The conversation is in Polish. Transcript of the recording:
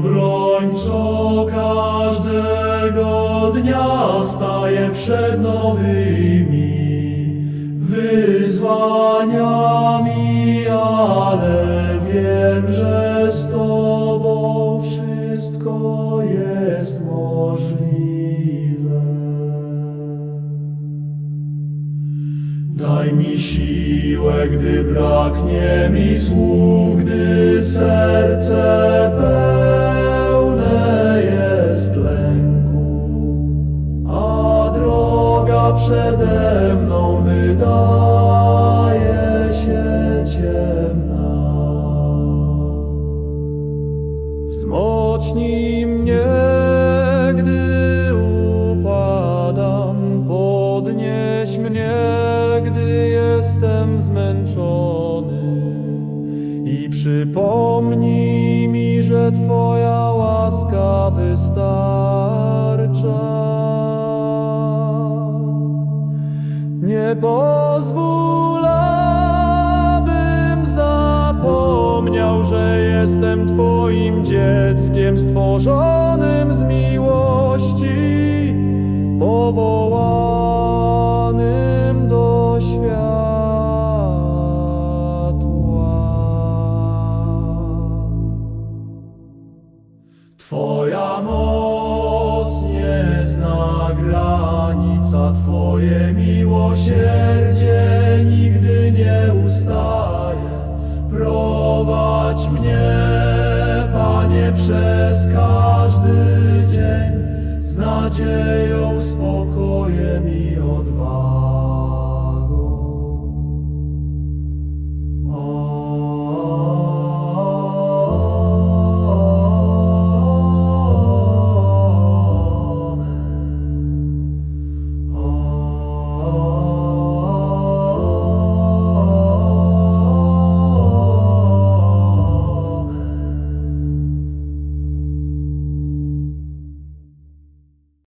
Obrońco każdego dnia staje przed nowymi wyzwaniami, ale wiem, że z Tobą wszystko jest możliwe. Daj mi siłę, gdy braknie mi słów, przede mną wydaje się ciemna. Wzmocnij mnie, gdy upadam, podnieś mnie, gdy jestem zmęczony i przypomnij mi, że Twoja łaska wystarcza. Nie pozwól, abym zapomniał, że jestem Twoim dzieckiem stworzonym z miłości, powołanym do światła. Twoja moc nie zna granic, a Twoje miłosierdzie nigdy nie ustaje. Prowadź mnie, Panie, przez każdy dzień z nadzieją, spokojem i